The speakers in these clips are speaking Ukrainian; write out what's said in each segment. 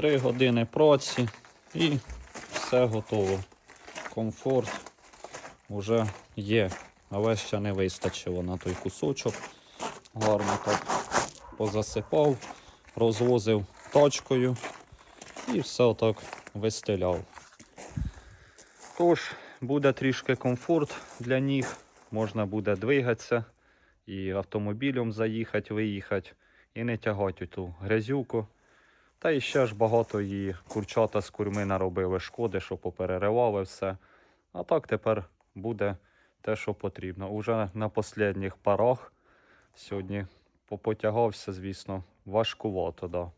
Три години праці і все готово. Комфорт вже є, але ще не вистачило на той кусочок. Гарно так позасипав, розвозив точкою і все отак вистеляв. Тож, буде трішки комфорт для ніг, можна буде двигатися і автомобілем заїхати, виїхати, і не тягати ту грязюку. Та і ще ж багато її курчата з курми наробили шкоди, що попереривали все. А так тепер буде те, що потрібно. Уже на останніх парах сьогодні попотягався, звісно, важкувато, да.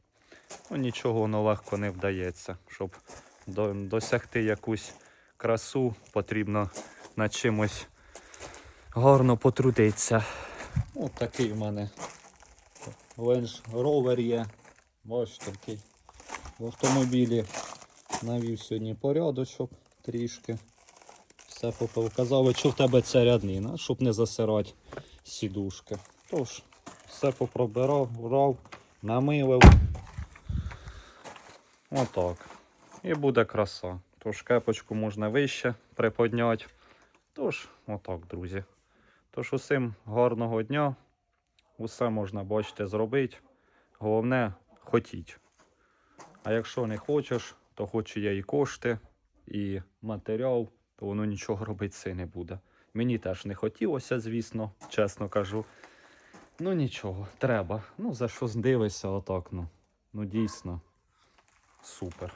Ну, нічого воно легко не вдається. Щоб до, досягти якусь красу, потрібно над чимось гарно потрудитися. Ось такий в мене ленж ровер є. Бачите, такий в автомобілі навів сьогодні порядочок трішки. Все показали, що в тебе це ряднина, щоб не засирати сідушки. Тож, все попробирав, брав, намилив. Отак. І буде краса. Тож кепочку можна вище приподняти. Тож, отак, друзі. Тож усім гарного дня. Усе можна, бачите, зробити. Головне хотіть. А якщо не хочеш, то хочу я і кошти, і матеріал, то воно нічого робити це не буде. Мені теж не хотілося, звісно, чесно кажу. Ну нічого, треба. Ну за що здивишся, отак, ну. Ну дійсно. Супер.